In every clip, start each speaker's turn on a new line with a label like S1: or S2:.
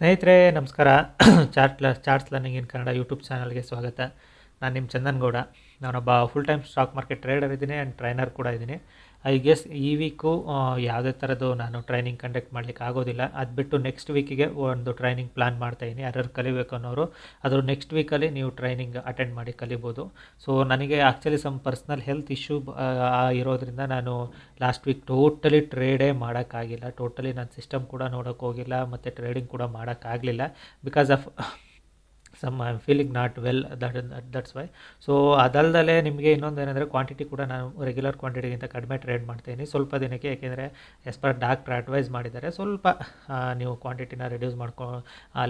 S1: ಸ್ನೇಹಿತರೆ, ನಮಸ್ಕಾರ. Chart charts learning in Kannada YouTube ಚಾನಲ್ಗೆ ಸ್ವಾಗತ. ನಾನು ನಿಮ್ಮ ಚಂದನ್ ಗೌಡ. ನಾನೊಬ್ಬ full time stock market trader ಇದ್ದೀನಿ ಆ್ಯಂಡ್ ಟ್ರೈನರ್ ಕೂಡ ಇದ್ದೀನಿ. ಐ ಗೆಸ್ ಈ ವೀಕು ಯಾವುದೇ ಥರದ್ದು ನಾನು ಟ್ರೈನಿಂಗ್ ಕಂಡಕ್ಟ್ ಮಾಡಲಿಕ್ಕೆ ಆಗೋದಿಲ್ಲ. ಅದು ಬಿಟ್ಟು ನೆಕ್ಸ್ಟ್ ವೀಕಿಗೆ ಒಂದು ಟ್ರೈನಿಂಗ್ ಪ್ಲಾನ್ ಮಾಡ್ತಾ ಇದ್ದೀನಿ. ಯಾರ್ಯಾರು ಕಲಿಬೇಕು ಅನ್ನೋರು. ಅದ್ರ ನೆಕ್ಸ್ಟ್ ವೀಕಲ್ಲಿ ನೀವು ಟ್ರೈನಿಂಗ್ ಅಟೆಂಡ್ ಮಾಡಿ ಕಲಿಬೋದು. ಸೊ ನನಗೆ actually some personal health issue ಇರೋದ್ರಿಂದ ನಾನು ಲಾಸ್ಟ್ ವೀಕ್ ಟೋಟಲಿ ಟ್ರೇಡೇ ಮಾಡೋಕ್ಕಾಗಿಲ್ಲ. ಟೋಟಲಿ ನಾನು ಸಿಸ್ಟಮ್ ಕೂಡ ನೋಡೋಕ್ಕೋಗಿಲ್ಲ ಮತ್ತು ಟ್ರೇಡಿಂಗ್ ಕೂಡ ಮಾಡೋಕ್ಕಾಗಲಿಲ್ಲ because of some I am feeling not well that that's why so ಅದಲ್ದಲ್ಲೇ ನಿಮಗೆ ಇನ್ನೊಂದು ಏನಂದರೆ ಕ್ವಾಂಟಿಟಿ ಕೂಡ ನಾನು ರೆಗ್ಯುಲರ್ ಕ್ವಾಂಟಿಟಿಗಿಂತ ಕಡಿಮೆ ಟ್ರೇಡ್ ಮಾಡ್ತೀನಿ. ಸ್ವಲ್ಪ ದಿನಕ್ಕೆ, ಏಕೆಂದರೆ ಎಸ್ ಪರ್ ಡಾಕ್ಟ್ರ್ ಅಡ್ವೈಸ್ ಮಾಡಿದ್ದಾರೆ, ಸ್ವಲ್ಪ ನೀವು ಕ್ವಾಂಟಿಟಿನ ರಿಡ್ಯೂಸ್ ಮಾಡ್ಕೊ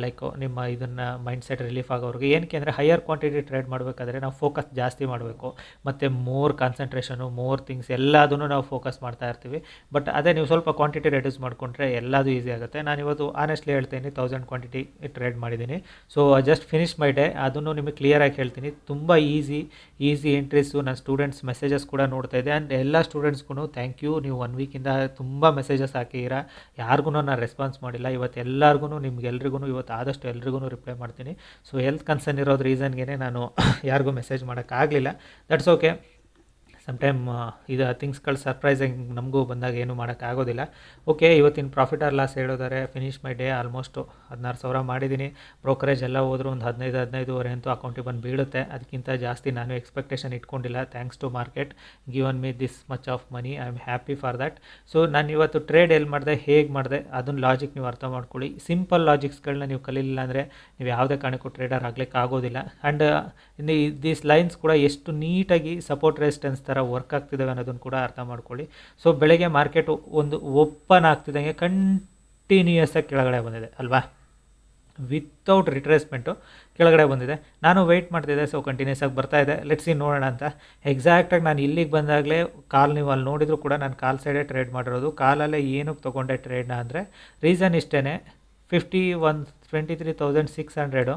S1: ಲೈಕ್ ನಿಮ್ಮ ಇದನ್ನು ಮೈಂಡ್ಸೆಟ್ ರಿಲೀಫ್ ಆಗೋರಿಗೆ ಏನಕ್ಕೆ ಅಂದರೆ ಹೈಯರ್ ಕ್ವಾಂಟಿಟಿ ಟ್ರೇಡ್ ಮಾಡಬೇಕಾದ್ರೆ ನಾವು ಫೋಕಸ್ ಜಾಸ್ತಿ ಮಾಡಬೇಕು. ಮತ್ತು ಮೋರ್ ಕಾನ್ಸಂಟ್ರೇಷನು ಮೋರ್ ಥಿಂಗ್ಸ್ ಎಲ್ಲದೂ ನಾವು ಫೋಕಸ್ ಮಾಡ್ತಾ ಇರ್ತೀವಿ. ಬಟ್ ಅದೇ ನೀವು ಸ್ವಲ್ಪ ಕ್ವಾಂಟಿಟಿ ರೆಡ್ಯೂಸ್ ಮಾಡಿಕೊಂಡ್ರೆ ಎಲ್ಲದೂ ಈಸಿ ಆಗುತ್ತೆ. ನಾನು ಇವತ್ತು ಆನೆಸ್ಟ್ಲಿ ಹೇಳ್ತೀನಿ ತೌಸಂಡ್ ಕ್ವಾಂಟಿಟಿ ಟ್ರೇಡ್ ಮಾಡಿದ್ದೀನಿ. So just finish my day ಅದನ್ನು ನಿಮಗೆ ಕ್ಲಿಯರಾಗಿ ಹೇಳ್ತೀನಿ. ತುಂಬ ಈಸಿ ಈಸಿ ಎಂಟ್ರೀಸು ನನ್ನ ಸ್ಟೂಡೆಂಟ್ಸ್ ಮೆಸೇಜಸ್ ಕೂಡ ನೋಡ್ತಾ ಇದ್ದೆ ಆ್ಯಂಡ್ ಎಲ್ಲ ಸ್ಟೂಡೆಂಟ್ಸ್ಗೂ ಥ್ಯಾಂಕ್ ಯು ನೀವು ಒನ್ ವೀಕಿಂದ ತುಂಬ ಮೆಸೇಜಸ್ ಹಾಕಿದ್ದೀರಾ ಯಾರಿಗೂ ನಾನು ರೆಸ್ಪಾನ್ಸ್ ಮಾಡಿಲ್ಲ. ಇವತ್ತು ಎಲ್ಲರಿಗೂ ನಿಮ್ಗೆಲ್ರಿಗೂ ಇವತ್ತು ಆದಷ್ಟು ಎಲ್ರಿಗೂ ರಿಪ್ಲೈ ಮಾಡ್ತೀನಿ. ಸೊ ಹೆಲ್ತ್ ಕನ್ಸರ್ನ್ ಇರೋದು ರೀಸನ್ಗೆ ನಾನು ಯಾರಿಗೂ ಮೆಸೇಜ್ ಮಾಡೋಕ್ಕಾಗಲಿಲ್ಲ. ದಟ್ಸ್ ಓಕೆ ಸಮ್ಟೈಮ್ ಇದು ಥಿಂಗ್ಸ್ಗಳು ಸರ್ಪ್ರೈಸಿಂಗ್ ನಮಗೂ ಬಂದಾಗ ಏನು ಮಾಡೋಕ್ಕಾಗೋದಿಲ್ಲ ಓಕೆ ಇವತ್ತಿನ ಪ್ರಾಫಿಟ್ ಆರ್ ಲಾಸ್ ಹೇಳೋದಾರೆ ಫಿನಿಶ್ ಮೈ ಡೇ ಆಲ್ಮೋಸ್ಟು ಹದಿನಾರು ಸಾವಿರ ಮಾಡಿದ್ದೀನಿ ಬ್ರೋಕರೇಜ್ ಎಲ್ಲ ಹೋದರೂ ಒಂದು ಹದಿನೈದು, ಹದಿನೈದುವರೆ ಅಂತೂ ಅಕೌಂಟಿಗೆ ಬಂದು ಬೀಳುತ್ತೆ. ಅದಕ್ಕಿಂತ ಜಾಸ್ತಿ ನಾನು expectation ಇಟ್ಕೊಂಡಿಲ್ಲ. Thanks to market given me this much of money I am happy for that so ನಾನು ಇವತ್ತು ಟ್ರೇಡ್ ಎಲ್ಲಿ ಮಾಡಿದೆ, ಹೇಗೆ ಮಾಡಿದೆ ಅದನ್ನ ಲಾಜಿಕ್ ನೀವು ಅರ್ಥ ಮಾಡ್ಕೊಳ್ಳಿ. ಸಿಂಪಲ್ ಲಾಜಿಕ್ಸ್ಗಳನ್ನ ನೀವು ಕಲೀಲಿಲ್ಲ ಅಂದರೆ ನೀವು ಯಾವುದೇ ಕಾರಣಕ್ಕೂ ಟ್ರೇಡರ್ ಆಗಲಿಕ್ಕೆ ಆಗೋದಿಲ್ಲ. ಆ್ಯಂಡ್ ದೀಸ್ ಲೈನ್ಸ್ ಕೂಡ ಎಷ್ಟು ನೀಟಾಗಿ ಸಪೋರ್ಟ್ ರೆಸಿಸ್ಟೆನ್ಸ್ ಥರ ವರ್ಕ್ ಆಗ್ತಿದ್ದಾವೆ ಅನ್ನೋದನ್ನು ಕೂಡ ಅರ್ಥ ಮಾಡ್ಕೊಳ್ಳಿ. ಸೊ ಬೆಳಗ್ಗೆ ಮಾರ್ಕೆಟು ಒಂದು ಓಪನ್ ಆಗ್ತಿದ್ದಂಗೆ ಕಂಟಿನ್ಯೂಯಸ್ ಆಗಿ ಕೆಳಗಡೆ ಬಂದಿದೆ, ಅಲ್ವಾ? ವಿತೌಟ್ ರಿಟ್ರೇಸ್ಮೆಂಟು ಕೆಳಗಡೆ ಬಂದಿದೆ. ನಾನು ವೆಯ್ಟ್ ಮಾಡ್ತಿದ್ದೆ ಸೊ ಕಂಟಿನ್ಯೂಸ್ ಆಗಿ ಬರ್ತಾ ಇದೆ. ಲೆಟ್ಸಿ ನೋಡೋಣ ಅಂತ. ಎಕ್ಸಾಕ್ಟಾಗಿ ನಾನು ಇಲ್ಲಿಗೆ ಬಂದಾಗಲೇ ಕಾಲ್ ನೀವು ಅಲ್ಲಿ ನೋಡಿದರೂ ಕೂಡ ನಾನು ಕಾಲ್ ಸೈಡೇ ಟ್ರೇಡ್ ಮಾಡಿರೋದು. ಕಾಲಲ್ಲೇ ಏನಕ್ಕೆ ತೊಗೊಂಡೆ ಟ್ರೇಡ್ನ ಅಂದರೆ ರೀಸನ್ ಇಷ್ಟೇ fifty one twenty three thousand six hundred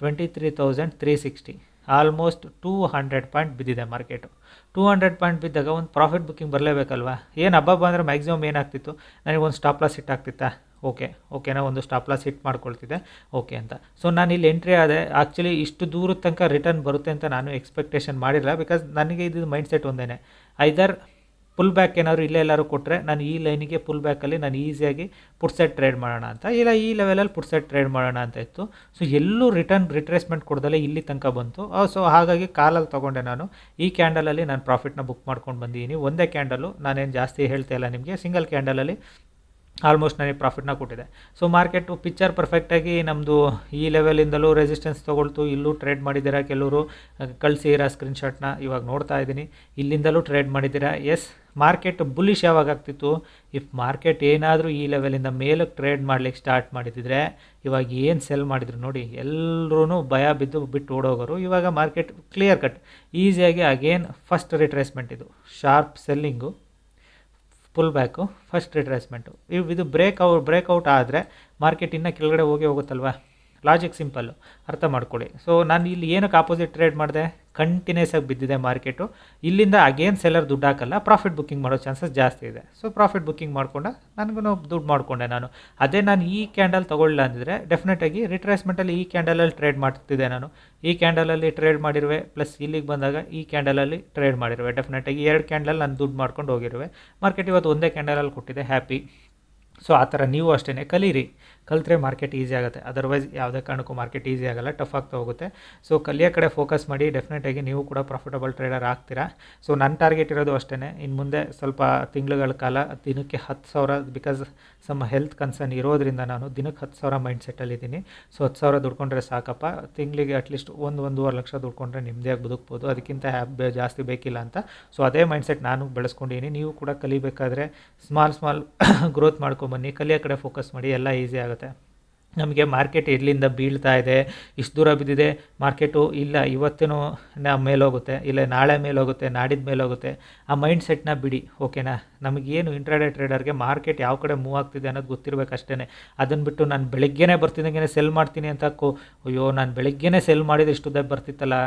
S1: twenty three thousand three sixty almost two hundred point ಬಿದ್ದಿದೆ ಮಾರ್ಕೆಟು ಟೂ ಹಂಡ್ರೆಡ್ ಪಾಯಿಂಟ್ ಬಿದ್ದಾಗ ಒಂದು ಪ್ರಾಫಿಟ್ ಬುಕ್ಕಿಂಗ್ ಬರಲೇಬೇಕಲ್ವಾ? ಏನು ಹಬ್ಬ ಬಂದರೆ ಮ್ಯಾಕ್ಸಿಮಮ್ ಏನಾಗ್ತಿತ್ತು? ನನಗೆ ಒಂದು ಸ್ಟಾಪ್ ಲಾಸ್ ಹಿಟ್ ಆಗ್ತಿತ್ತಾ? ಓಕೆ ಓಕೆನಾ ಒಂದು ಸ್ಟಾಪ್ ಲಾಸ್ ಹಿಟ್ ಮಾಡ್ಕೊಳ್ತಿದ್ದೆ. ಓಕೆ ಅಂತ. ಸೊ ನಾನು ಇಲ್ಲಿ ಎಂಟ್ರಿ ಆದೆ. ಆ್ಯಕ್ಚುಲಿ ಇಷ್ಟು ದೂರದ ತನಕ ರಿಟರ್ನ್ ಬರುತ್ತೆ ಅಂತ ನಾನು ಎಕ್ಸ್ಪೆಕ್ಟೇಷನ್ ಮಾಡಿರಲ್ಲ ಬಿಕಾಸ್ ನನಗೆ ಇದು ಮೈಂಡ್ ಸೆಟ್ ಒಂದೇ ಐದರ್ ಪುಲ್ ಬ್ಯಾಕ್ ಏನಾದ್ರು ಇಲ್ಲೇ ಎಲ್ಲರೂ ಕೊಟ್ಟರೆ ನಾನು ಈ ಲೈನಿಗೆ ಪುಲ್ ಬ್ಯಾಕಲ್ಲಿ ನಾನು ಈಸಿಯಾಗಿ ಪುಟ್ಸೆಟ್ ಟ್ರೇಡ್ ಮಾಡೋಣ ಅಂತ. ಇಲ್ಲ, ಈ ಲೆವೆಲಲ್ಲಿ ಪುಟ್ಸೆಟ್ ಟ್ರೇಡ್ ಮಾಡೋಣ ಅಂತ ಇತ್ತು. ಸೊ ಎಲ್ಲೂ ರಿಟರ್ನ್ ರಿಟ್ರೇಸ್ಮೆಂಟ್ ಕೊಡ್ದಲ್ಲೇ ಇಲ್ಲಿ ತನಕ ಬಂತು. ಸೊ ಹಾಗಾಗಿ ಕಾಲಲ್ಲಿ ತೊಗೊಂಡೆ ನಾನು. ಈ ಕ್ಯಾಂಡಲಲ್ಲಿ ನಾನು ಪ್ರಾಫಿಟ್ನ ಬುಕ್ ಮಾಡ್ಕೊಂಡು ಬಂದಿದ್ದೀನಿ. ಒಂದೇ ಕ್ಯಾಂಡಲು ನಾನೇನು ಜಾಸ್ತಿ ಹೇಳ್ತಾ ಇಲ್ಲ ನಿಮಗೆ. ಸಿಂಗಲ್ ಕ್ಯಾಂಡಲಲ್ಲಿ ಆಲ್ಮೋಸ್ಟ್ ನನಗೆ ಪ್ರಾಫಿಟ್ನ ಕೊಟ್ಟಿದೆ. ಸೊ ಮಾರ್ಕೆಟು ಪಿಕ್ಚರ್ ಪರ್ಫೆಕ್ಟಾಗಿ ನಮ್ಮದು ಈ ಲೆವೆಲಿಂದಲೂ ರೆಸಿಸ್ಟೆನ್ಸ್ ತೊಗೊಳ್ತು. ಇಲ್ಲೂ ಟ್ರೇಡ್ ಮಾಡಿದ್ದೀರಾ ಕೆಲವರು? ಕಳಿಸಿರ ಸ್ಕ್ರೀನ್ಶಾಟ್ನ ಇವಾಗ ನೋಡ್ತಾ ಇದ್ದೀನಿ. ಇಲ್ಲಿಂದಲೂ ಟ್ರೇಡ್ ಮಾಡಿದ್ದೀರಾ? ಎಸ್ ಮಾರ್ಕೆಟ್ ಬುಲಿಶ್ ಯಾವಾಗ ಆಗ್ತಿತ್ತು? ಇಫ್ ಮಾರ್ಕೆಟ್ ಏನಾದರೂ ಈ ಲೆವೆಲಿಂದ ಮೇಲಕ್ಕೆ ಟ್ರೇಡ್ ಮಾಡ್ಲಿಕ್ಕೆ ಸ್ಟಾರ್ಟ್ ಮಾಡಿದ್ದಿದ್ರೆ ಇವಾಗ ಏನು ಸೆಲ್ ಮಾಡಿದ್ರು ನೋಡಿ ಎಲ್ಲರೂ ಭಯ ಬಿದ್ದು ಬಿಟ್ಟು ಓಡೋಗೋರು ಇವಾಗ ಮಾರ್ಕೆಟ್ ಕ್ಲಿಯರ್ ಕಟ್ ಈಸಿಯಾಗಿ ಅಗೇನ್ ಫಸ್ಟ್ ರಿಟ್ರೇಸ್ಮೆಂಟ್ ಇದು. Sharp selling pull back first retracement ಇದು ಬ್ರೇಕ್ ಔಟ್ ಬ್ರೇಕ್ಔಟ್ ಆದರೆ ಮಾರ್ಕೆಟ್ ಇನ್ನೂ ಕೆಳಗಡೆ ಹೋಗಿ ಹೋಗುತ್ತಲ್ವಾ? ಲಾಜಿಕ್ ಸಿಂಪಲ್ಲು ಅರ್ಥ ಮಾಡ್ಕೊಳ್ಳಿ. ಸೊ ನಾನು ಇಲ್ಲಿ ಏನಕ್ಕೆ ಆಪೋಸಿಟ್ ಟ್ರೇಡ್ ಮಾಡಿದೆ? ಕಂಟಿನ್ಯೂಸ್ ಆಗಿ ಬಿದ್ದಿದೆ ಮಾರ್ಕೆಟು ಇಲ್ಲಿಂದ ಅಗೇನ್ ಸೆಲ್ಲರ್ ದುಡ್ಡು ಹಾಕಲ್ಲ ಪ್ರಾಫಿಟ್ ಬುಕ್ಕಿಂಗ್ ಮಾಡೋ ಚಾನ್ಸಸ್ ಜಾಸ್ತಿ ಇದೆ. ಸೊ ಪ್ರಾಫಿಟ್ ಬುಕ್ಕಿಂಗ್ ಮಾಡ್ಕೊಂಡು ನನಗೂ ದುಡ್ಡು ಮಾಡಿಕೊಂಡೆ ನಾನು. ಅದೇ ನಾನು ಈ ಕ್ಯಾಂಡಲ್ ತೊಗೊಳ್ಳಿಲ್ಲ ಅಂದಿದ್ರೆ ಡೆಫಿನೆಟಾಗಿ ರಿಟ್ರೇಸ್ಮೆಂಟಲ್ಲಿ ಈ ಕ್ಯಾಂಡಲಲ್ಲಿ ಟ್ರೇಡ್ ಮಾಡ್ತಿದ್ದೆ ನಾನು. ಈ ಕ್ಯಾಂಡಲಲ್ಲಿ ಟ್ರೇಡ್ ಮಾಡಿರುವೆ ಪ್ಲಸ್ ಇಲ್ಲಿಗೆ ಬಂದಾಗ ಈ ಕ್ಯಾಂಡಲಲ್ಲಿ ಟ್ರೇಡ್ ಮಾಡಿರುವೆ. ಡೆಫಿನೆಟಾಗಿ ಎರಡು ಕ್ಯಾಂಡಲ್ ನಾನು ದುಡ್ಡು ಮಾಡ್ಕೊಂಡು ಹೋಗಿರುವೆ. ಮಾರ್ಕೆಟ್ ಇವತ್ತು ಒಂದೇ ಕ್ಯಾಂಡಲಲ್ಲಿ ಕೊಟ್ಟಿದೆ ಹ್ಯಾಪಿ ಸೊ ಆ ಥರ ನೀವು ಅಷ್ಟೇ ಕಲೀರಿ. ಕಲಿತ್ರೆ ಮಾರ್ಕೆಟ್ ಈಸಿ ಆಗುತ್ತೆ. ಅದರ್ವೈಸ್ ಯಾವುದೇ ಕಾರಣಕ್ಕೂ ಮಾರ್ಕೆಟ್ ಈಸಿ ಆಗಲ್ಲ. ಟಫ್ ಆಗ್ತಾ ಹೋಗುತ್ತೆ. ಸೊ ಕಲಿಯೋ ಕಡೆ ಫೋಕಸ್ ಮಾಡಿ ಡೆಫಿನೆಟಾಗಿ ನೀವು ಕೂಡ ಪ್ರಾಫಿಟಬಲ್ ಟ್ರೇಡರ್ ಆಗ್ತೀರಾ? ಸೊ ನನ್ನ ಟಾರ್ಗೆಟ್ ಇರೋದು ಅಷ್ಟೇ ಇನ್ನು ಮುಂದೆ ಸ್ವಲ್ಪ ತಿಂಗಳುಗಳ ಕಾಲ, ದಿನಕ್ಕೆ ಹತ್ತು ಸಾವಿರ ಬಿಕಾಸ್ ಸಮ್ ಹೆಲ್ತ್ ಕನ್ಸರ್ನ್ ಇರೋದ್ರಿಂದ ನಾನು ದಿನಕ್ಕೆ ಹತ್ತು ಸಾವಿರ ಮೈಂಡ್ ಸೆಟ್ಟಲ್ಲಿದ್ದೀನಿ ಸೊ ಹತ್ತು ಸಾವಿರ ದುಡ್ಕೊಂಡ್ರೆ ಸಾಕಪ್ಪ. ತಿಂಗಳಿಗೆ ಅಟ್ಲೀಸ್ಟ್ ಒಂದು, ಒಂದೂವರೆ ಲಕ್ಷ ದುಡ್ಕೊಂಡ್ರೆ ನಿಮ್ಮದೇ ಬದುಕ್ಬೋದು. ಅದಕ್ಕಿಂತ ಹ್ಯಾಪ್ ಜಾಸ್ತಿ ಬೇಕಿಲ್ಲ ಅಂತ. ಸೊ ಅದೇ ಮೈಂಡ್ ಸೆಟ್ ನಾನು ಬೆಳೆಸ್ಕೊಂಡಿದ್ದೀನಿ. ನೀವು ಕೂಡ ಕಲಿಬೇಕಾದ್ರೆ ಸ್ಮಾಲ್ ಸ್ಮಾಲ್ ಗ್ರೋತ್ ಮಾಡ್ಕೊಂಬನ್ನಿ ಕಲಿಯೋ ಕಡೆ ಫೋಕಸ್ ಮಾಡಿ ಎಲ್ಲ ಈಸಿ ಆಗುತ್ತೆ. ನಮಗೆ ಮಾರ್ಕೆಟ್ ಎಲ್ಲಿಂದ ಬೀಳ್ತಾ ಇದೆ, ಇಷ್ಟು ದೂರ ಬಿದ್ದಿದೆ ಮಾರ್ಕೆಟು ಇಲ್ಲ, ಇವತ್ತೇನೋ ಮೇಲೋಗುತ್ತೆ, ಇಲ್ಲ ನಾಳೆ ಮೇಲೋಗುತ್ತೆ ನಾಡಿದ್ದು ಮೇಲೋಗುತ್ತೆ. ಆ ಮೈಂಡ್ ಸೆಟ್ನ ಬಿಡಿ ಓಕೆನಾ ನಮಗೇನು ಇಂಟ್ರಾಡೇ ಟ್ರೇಡರ್ಗೆ ಮಾರ್ಕೆಟ್ ಯಾವ ಕಡೆ ಮೂವ್ ಆಗ್ತಿದೆ ಅನ್ನೋದು ಗೊತ್ತಿರಬೇಕಷ್ಟೇ ಅದನ್ನು ಬಿಟ್ಟು ನಾನು ಬೆಳಗ್ಗೆನೇ ಬರ್ತಿದ್ದಂಗೆ ಸೆಲ್ ಮಾಡ್ತೀನಿ ಅಂತ ಅಯ್ಯೋ, ನಾನು ಬೆಳಗ್ಗೆನೇ ಸೆಲ್ ಮಾಡಿದ್ರೆ ಇಷ್ಟು ಉದ್ದ ಬರ್ತಿತ್ತಲ್ಲ?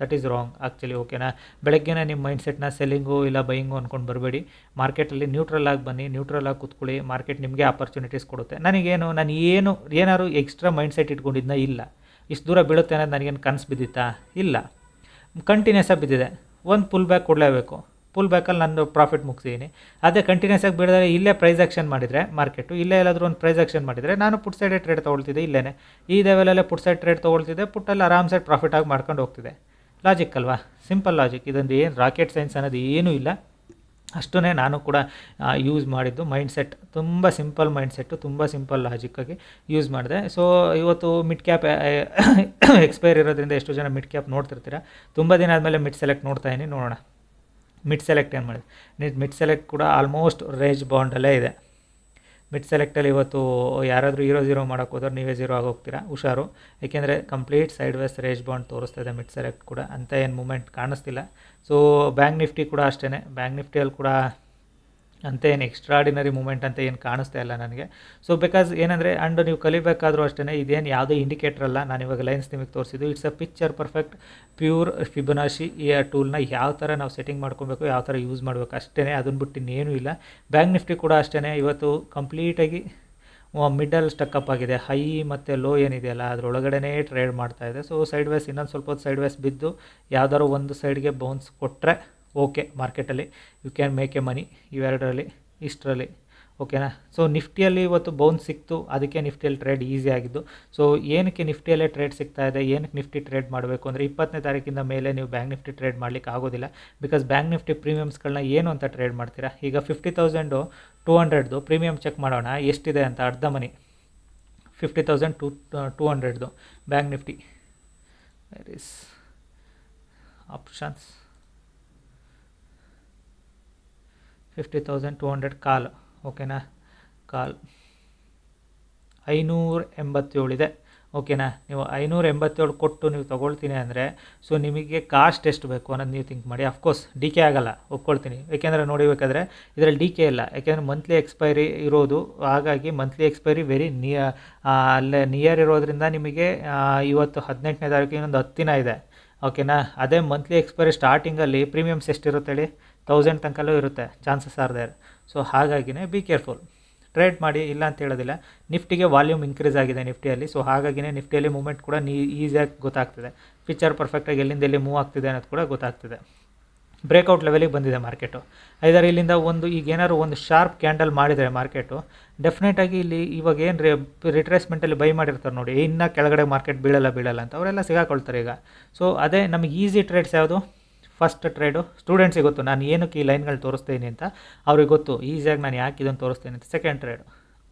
S1: ದಟ್ ಈಸ್ ರಾಂಗ್ ಆ್ಯಕ್ಚುಲಿ ಓಕೆನಾ ಬೆಳಗ್ಗೆನೇ ನಿಮ್ಮ ಮೈಂಡ್ಸೆಟ್ನ ಸೆಲ್ಲಿಂಗು ಇಲ್ಲ ಬೈಯಿಂಗು ಅಂದ್ಕೊಂಡು ಬರಬೇಡಿ. ಮಾರ್ಕೆಟಲ್ಲಿ ನ್ಯೂಟ್ರಲ್ ಆಗಿ ಬನ್ನಿ ನ್ಯೂಟ್ರಲ್ ಆಗಿ ಕೂತ್ಕೊಳ್ಳಿ. ಮಾರ್ಕೆಟ್ ನಿಮಗೆ ಆಪರ್ಚುನಿಟೀಸ್ ಕೊಡುತ್ತೆ. ನನಗೇನು, ನಾನು ಏನು, ಏನಾದ್ರು ಎಕ್ಸ್ಟ್ರಾ ಮೈಂಡ್ಸೆಟ್ ಇಟ್ಕೊಂಡಿದ್ದನ್ನ ಇಲ್ಲ. ಇಷ್ಟು ದೂರ ಬೀಳುತ್ತೆ ಅನ್ನೋದು ನನಗೇನು ಕನಸು ಬಿದ್ದಿತ್ತಾ? ಇಲ್ಲ. ಕಂಟಿನ್ಯೂಸ್ ಆಗಿ ಬಿದ್ದಿದೆ. ಒಂದು ಪುಲ್ ಬ್ಯಾಕ್ ಕೊಡಲೇಬೇಕು. ಪುಲ್ ಬ್ಯಾಕಲ್ಲಿ ನಾನು ಪ್ರಾಫಿಟ್ ಮುಗಿಸಿದ್ದೀನಿ ಅದೇ ಕಂಟಿನ್ಯೂಸ್ ಆಗಿ ಬಿಡಿದ್ರೆ ಇಲ್ಲೇ ಪ್ರೈಸ್ ಆಕ್ಷನ್ ಮಾಡಿದರೆ ಮಾರ್ಕೆಟು ಇಲ್ಲೇ ಎಲ್ಲಾದರೂ ಒಂದು ಪ್ರೈಸ್ ಆಕ್ಷನ್ ಮಾಡಿದರೆ ನಾನು ಪುಟ್ ಸೈಡೇ ಟ್ರೇಡ್ ತೊಗೊಳ್ತಿದ್ದೆ ಇಲ್ಲೇ ಈ ಲೆವೆಲಲ್ಲೇ ಪುಟ್ ಸೈಡ್ ಟ್ರೇಡ್ ತೊಗೊಳ್ತಿದ್ದೆ ಪುಟ್ಟಲ್ಲಿ ಸೈಡ್ ಪ್ರಾಫಿಟ್ ಆಗಿ ಮಾಡ್ಕೊಂಡು ಹೋಗ್ತಿದೆ ಲಾಜಿಕ್ ಅಲ್ವಾ? ಸಿಂಪಲ್ ಲಾಜಿಕ್ ಇದೊಂದು ಏನು ರಾಕೆಟ್ ಸೈನ್ಸ್ ಅನ್ನೋದು ಏನೂ ಇಲ್ಲ. ಅಷ್ಟೇ ನಾನು ಕೂಡ ಯೂಸ್ ಮಾಡಿದ್ದು. ಮೈಂಡ್ಸೆಟ್ ತುಂಬ ಸಿಂಪಲ್ ಮೈಂಡ್ಸೆಟ್ಟು ತುಂಬ ಸಿಂಪಲ್ ಲಾಜಿಕ್ಕಾಗಿ ಯೂಸ್ ಮಾಡಿದೆ. ಸೊ ಇವತ್ತು ಮಿಡ್ ಕ್ಯಾಪ್ ಎಕ್ಸ್ಪೈರ್ ಇರೋದ್ರಿಂದ ಎಷ್ಟು ಜನ ಮಿಡ್ ಕ್ಯಾಪ್ ನೋಡ್ತಿರ್ತೀರ? ತುಂಬ ದಿನ ಆದಮೇಲೆ ಮಿಡ್ ಸೆಲೆಕ್ಟ್ ನೋಡ್ತಾ ಇದೀನಿ. ನೋಡೋಣ. ಮಿಡ್ ಸೆಲೆಕ್ಟ್ ಏನು ಮಾಡಿದೆ? ಮಿಡ್ ಸೆಲೆಕ್ಟ್ ಕೂಡ ಆಲ್ಮೋಸ್ಟ್ ರೇಜ್ ಬಾಂಡಲ್ಲೇ ಇದೆ. ಮಿಡ್ ಸೆಲೆಕ್ಟಲ್ಲಿ ಇವತ್ತು ಯಾರಾದರೂ ಹೀರೋ ಝೀರೋ ಮಾಡೋಕೆ ಹೋದ್ರೆ ನೀವೇ ಝೀರೋ ಆಗೋಗ್ತೀರಾ ಹುಷಾರು. ಏಕೆಂದರೆ complete sideways range bound ತೋರಿಸ್ತಾ ಇದೆ ಮಿಡ್ ಸೆಲೆಕ್ಟ್ ಕೂಡ. ಅಂತ ಏನು ಮೂಮೆಂಟ್ ಕಾಣಿಸ್ತಿಲ್ಲ. ಸೊ ಬ್ಯಾಂಕ್ ನಿಫ್ಟಿ ಕೂಡ ಅಷ್ಟೇ ಬ್ಯಾಂಕ್ ನಿಫ್ಟಿಯಲ್ಲಿ ಕೂಡ ಅಂತ ಏನು ಎಕ್ಸ್ಟ್ರಾಡಿನರಿ ಮೂಮೆಂಟ್ ಅಂತ ಏನು ಕಾಣಿಸ್ತಾ ಇಲ್ಲ ನನಗೆ. ಸೊ ಬಿಕಾಸ್ ಏನಂದರೆ ಆ್ಯಂಡ್ ನೀವು ಕಲಿಬೇಕಾದರೂ ಅಷ್ಟೇ ಇದೇನು ಯಾವುದೇ ಇಂಡಿಕೇಟರ್ ಅಲ್ಲ. ನಾನು ಇವಾಗ ಲೈನ್ಸ್ ನಿಮಗೆ ತೋರಿಸಿದ್ದು. It's a picture perfect pure Fibonacci ಈ ಟೂಲ್ನ ಯಾವ ಥರ ನಾವು ಸೆಟ್ಟಿಂಗ್ ಮಾಡ್ಕೊಬೇಕು, ಯಾವ ಥರ ಯೂಸ್ ಮಾಡಬೇಕು ಅಷ್ಟೇ ಅದನ್ನು ಬಿಟ್ಟು ಇನ್ನೇನೂ ಇಲ್ಲ. ಬ್ಯಾಂಕ್ ನಿಫ್ಟಿ ಕೂಡ ಅಷ್ಟೇ ಇವತ್ತು ಕಂಪ್ಲೀಟಾಗಿ ಮಿಡಲ್ ಸ್ಟಕ್ಕಪ್ ಆಗಿದೆ. ಹೈ ಮತ್ತು ಲೋ ಏನಿದೆಯಲ್ಲ ಅದರೊಳಗಡೆ ಟ್ರೇಡ್ ಮಾಡ್ತಾ ಇದೆ. ಸೊ ಸೈಡ್ ವೈಸ್ ಇನ್ನೊಂದು ಸ್ವಲ್ಪ ಹೊತ್ತು ಸೈಡ್ ವೈಸ್ ಬಿದ್ದು, ಯಾವ್ದಾದ್ರು ಒಂದು ಸೈಡ್ಗೆ ಬೌನ್ಸ್ ಕೊಟ್ಟರೆ ಓಕೆ ಮಾರ್ಕೆಟಲ್ಲಿ you can make a money ಇವೆರಡರಲ್ಲಿ, ಇಷ್ಟರಲ್ಲಿ. ಓಕೆನಾ ಸೊ ನಿಫ್ಟಿಯಲ್ಲಿ ಇವತ್ತು ಬೌನ್ಸ್ ಸಿಕ್ತು. ಅದಕ್ಕೆ ನಿಫ್ಟಿಯಲ್ಲಿ ಟ್ರೇಡ್ ಈಸಿ ಆಗಿದ್ದು. ಸೊ ಏನಕ್ಕೆ ನಿಫ್ಟಿಯಲ್ಲೇ ಟ್ರೇಡ್ ಸಿಗ್ತಾ ಇದೆ? ಏನಕ್ಕೆ ನಿಫ್ಟಿ ಟ್ರೇಡ್ ಮಾಡಬೇಕು? ಅಂದರೆ ಇಪ್ಪತ್ತನೇ ತಾರೀಕಿಂದ ಮೇಲೆ ನೀವು ಬ್ಯಾಂಕ್ ನಿಫ್ಟಿ ಟ್ರೇಡ್ ಮಾಡಲಿಕ್ಕೆ ಆಗೋದಿಲ್ಲ. ಬಿಕಾಸ್ ಬ್ಯಾಂಕ್ ನಿಫ್ಟಿ ಪ್ರೀಮಿಯಮ್ಸ್ಗಳನ್ನ ಏನು ಅಂತ ಟ್ರೇಡ್ ಮಾಡ್ತೀರಾ? ಈಗ fifty thousand two hundred premium check ಮಾಡೋಣ. ಎಷ್ಟಿದೆ ಅಂತ? ಅರ್ಧ money. Fifty thousand two two hundred bank Nifty. Is options fifty thousand two hundred call ಓಕೆನಾ ಕಾಲ್. ಐನೂರ ಎಂಬತ್ತೇಳಿದೆ ಓಕೆನಾ ನೀವು ಐನೂರ ಎಂಬತ್ತೇಳು ಕೊಟ್ಟು ನೀವು ತೊಗೊಳ್ತೀನಿ ಅಂದರೆ ಸೊ ನಿಮಗೆ ಕಾಸ್ಟ್ ಎಷ್ಟು ಬೇಕು ಅನ್ನೋದು ನೀವು ಥಿಂಕ್ ಮಾಡಿ. ಅಫ್ಕೋರ್ಸ್ ಡಿ ಕೆ ಆಗಲ್ಲ, ಒಪ್ಕೊಳ್ತೀನಿ. ಏಕೆಂದರೆ ನೋಡಿಬೇಕಾದ್ರೆ ಇದರಲ್ಲಿ ಡಿ ಕೆ ಇಲ್ಲ. ಯಾಕೆಂದರೆ ಮಂತ್ಲಿ ಎಕ್ಸ್ಪೈರಿ ಇರೋದು, ಹಾಗಾಗಿ ಮಂತ್ಲಿ ಎಕ್ಸ್ಪೈರಿ ವೆರಿ ನಿಯ ಅಲ್ಲೇ ನಿಯರ್ ಇರೋದ್ರಿಂದ ನಿಮಗೆ ಇವತ್ತು ಹದಿನೆಂಟನೇ ತಾರೀಕು ಇನ್ನೊಂದು ಹತ್ತು ದಿನ ಇದೆ. ಓಕೆನಾ? ಅದೇ ಮಂತ್ಲಿ ಎಕ್ಸ್ಪೈರಿ ಸ್ಟಾರ್ಟಿಂಗಲ್ಲಿ ಪ್ರೀಮಿಯಮ್ಸ್ ಎಷ್ಟಿರುತ್ತೆ ಹೇಳಿ? ತೌಸಂಡ್ ತನಕಲ್ಲೂ ಇರುತ್ತೆ ಚಾನ್ಸಸ್ ಆರ್ ದೇರ್ ಸೊ ಹಾಗಾಗಿನೇ ಬಿ ಕೇರ್ಫುಲ್ ಟ್ರೇಡ್ ಮಾಡಿ, ಇಲ್ಲ ಅಂತ ಹೇಳೋದಿಲ್ಲ. ನಿಫ್ಟಿಗೆ ವಾಲ್ಯೂಮ್ ಇನ್ಕ್ರೀಸ್ ಆಗಿದೆ ನಿಫ್ಟಿಯಲ್ಲಿ. ಸೊ ಹಾಗಾಗಿನೇ ನಿಫ್ಟಿಯಲ್ಲಿ ಮೂಮೆಂಟ್ ಕೂಡ ನೀ ಈಸಿಯಾಗಿ ಗೊತ್ತಾಗ್ತಿದೆ. ಪಿಕ್ಚರ್ ಪರ್ಫೆಕ್ಟಾಗಿ ಎಲ್ಲಿಂದ ಎಲ್ಲಿ ಮೂವ್ ಆಗ್ತಿದೆ ಅನ್ನೋದು ಕೂಡ ಗೊತ್ತಾಗ್ತಿದೆ. ಬ್ರೇಕೌಟ್ ಲೆವೆಲಿಗೆ ಬಂದಿದೆ ಮಾರ್ಕೆಟು ಐದಾರು ಇಲ್ಲಿಂದ ಒಂದು ಈಗ ಏನಾದ್ರು ಒಂದು ಶಾರ್ಪ್ ಕ್ಯಾಂಡಲ್ ಮಾಡಿದರೆ ಮಾರ್ಕೆಟು ಡೆಫಿನೆಟಾಗಿ ಇಲ್ಲಿ ಇವಾಗ ಏನು ರೇ ರಿಟ್ರೇಸ್ಮೆಂಟಲ್ಲಿ ಬೈ ಮಾಡಿರ್ತಾರೆ ನೋಡಿ ಇನ್ನೂ ಕೆಳಗಡೆ ಮಾರ್ಕೆಟ್ ಬೀಳಲ್ಲ ಬೀಳಲ್ಲ ಅಂತ ಅವರೆಲ್ಲ ಸಿಗಾಕೊಳ್ತಾರೆ ಈಗ. ಸೊ ಅದೇ ನಮಗೆ ಈಸಿ ಟ್ರೇಡ್ಸ್ ಯಾವುದು? ಫಸ್ಟ್ ಟ್ರೇಡು ಸ್ಟೂಡೆಂಟ್ಸಿಗೆ ಗೊತ್ತು, ನಾನು ಏನಕ್ಕೆ ಈ ಲೈನ್ಗಳು ತೋರಿಸ್ತೀನಿ ಅಂತ ಅವ್ರಿಗೆ ಗೊತ್ತು ಈಸಿಯಾಗಿ ನಾನು ಯಾಕೆ ಇದನ್ನು ತೋರಿಸ್ತೀನಿ ಅಂತ. Second trade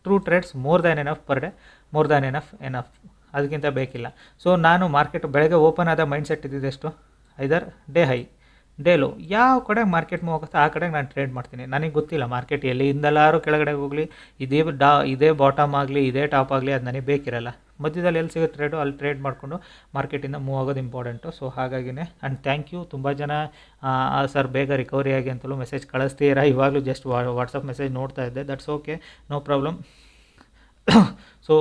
S1: two trades more than enough per day more than enough enough ಅದಕ್ಕಿಂತ ಬೇಕಿಲ್ಲ. ಸೊ ನಾನು ಮಾರ್ಕೆಟ್ ಬೆಳಗ್ಗೆ ಓಪನ್ ಆದ mindset ಇದ್ದಿದ್ದೆಷ್ಟು either day high day low ಯಾವ ಕಡೆ ಮಾರ್ಕೆಟ್ ಮೂವ್ ಆಗುತ್ತೆ, ಆ ಕಡೆಗೆ ನಾನು ಟ್ರೇಡ್ ಮಾಡ್ತೀನಿ. ನನಗೆ ಗೊತ್ತಿಲ್ಲ ಮಾರ್ಕೆಟ್ ಎಲ್ಲಿ ಎಲ್ಲಿಂದಲಾರು ಕೆಳಗಡೆ ಹೋಗಲಿ, ಇದೇ ಡಾ, ಇದೇ ಬಾಟಮ್ ಆಗಲಿ, ಇದೇ ಟಾಪ್ ಆಗಲಿ, ಅದು ನನಗೆ ಬೇಕಿರಲ್ಲ. ಮಧ್ಯದಲ್ಲಿ ಎಲ್ಲಿ ಸಿಗುತ್ತೆ ಟ್ರೇಡು ಅಲ್ಲಿ ಟ್ರೇಡ್ ಮಾಡಿಕೊಂಡು ಮಾರ್ಕೆಟಿಂದ ಮೂವ್ ಆಗೋದು ಇಂಪಾರ್ಟೆಂಟು ಸೊ ಹಾಗಾಗಿನೇ ಆ್ಯಂಡ್ ಥ್ಯಾಂಕ್ ಯು ತುಂಬ ಜನ ಸರ್ ಬೇಗ ರಿಕವರಿ ಆಗಿ ಅಂತಲೂ ಮೆಸೇಜ್ ಕಳಿಸ್ತೀರಾ? ಇವಾಗಲೂ ಜಸ್ಟ್ ವಾಟ್ಸಪ್ ಮೆಸೇಜ್ ನೋಡ್ತಾ ಇದ್ದೆ. That's okay no problem so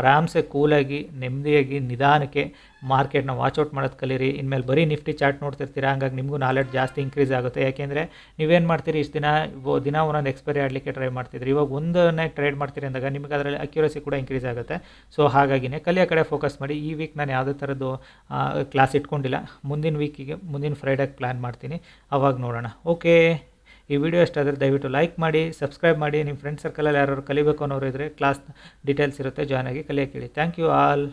S1: ಆರಾಮ್ಸೆ ಕೂಲಾಗಿ, ನೆಮ್ಮದಿಯಾಗಿ ನಿಧಾನಕ್ಕೆ ಮಾರ್ಕೆಟ್ನ ವಾಚೌಟ್ ಮಾಡೋದು ಕಲೀರಿ. ಇನ್ಮೇಲೆ ಬರೀ ನಿಫ್ಟಿ ಚಾರ್ಟ್ ನೋಡ್ತಿರ್ತೀರ? ಹಂಗಾಗಿ ನಿಮಗೂ ನಾಲೆಡ್ಜ್ ಜಾಸ್ತಿ ಇನ್ಕ್ರೀಸ್ ಆಗುತ್ತೆ. ಯಾಕೆಂದರೆ ನೀವೇನು ಮಾಡ್ತೀರಿ? ಇಷ್ಟು ದಿನ ದಿನ ಒಂದೊಂದು ಎಕ್ಸ್ಪೈರಿ ಆಡಲಿಕ್ಕೆ ಟ್ರೈ ಮಾಡ್ತಿದ್ರಿ. ಇವಾಗ ಒಂದನ್ನೇ ಟ್ರೇಡ್ ಮಾಡ್ತೀರಿ ಅಂದಾಗ ನಿಮಗೆ ಅದರಲ್ಲಿ ಅಕ್ಯುರಸಿ ಕೂಡ ಇನ್ಕ್ರೀಸ್ ಆಗುತ್ತೆ. ಸೊ ಹಾಗಾಗಿನೇ ಕಲಿಯ ಕಡೆ ಫೋಕಸ್ ಮಾಡಿ. ಈ ವೀಕ್ ನಾನು ಯಾವುದೇ ಥರದ್ದು ಕ್ಲಾಸ್ ಇಟ್ಕೊಂಡಿಲ್ಲ. ಮುಂದಿನ ವೀಕಿಗೆ ಮುಂದಿನ ಫ್ರೈಡೇಗೆ ಪ್ಲ್ಯಾನ್ ಮಾಡ್ತೀನಿ. ಅವಾಗ ನೋಡೋಣ. ಓಕೆ ಈ ವಿಡಿಯೋ ಇಷ್ಟ ಆದರೆ ದಯವಿಟ್ಟು ಲೈಕ್ ಮಾಡಿ ಸಬ್ಸ್ಕ್ರೈಬ್ ಮಾಡಿ ನಿಮ್ಮ ಫ್ರೆಂಡ್ ಸರ್ಕಲಲ್ಲಿ ಯಾರು ಕಲಿಬೇಕು ಅನ್ನೋರು ಇದ್ದರೆ ಕ್ಲಾಸ್ ಡೀಟೇಲ್ಸ್ ಇರುತ್ತೆ ಜಾಯ್ನ್ ಆಗಿ ಕಲಿಯೋಕ್ಕೆ ಹೇಳಿ. Thank you all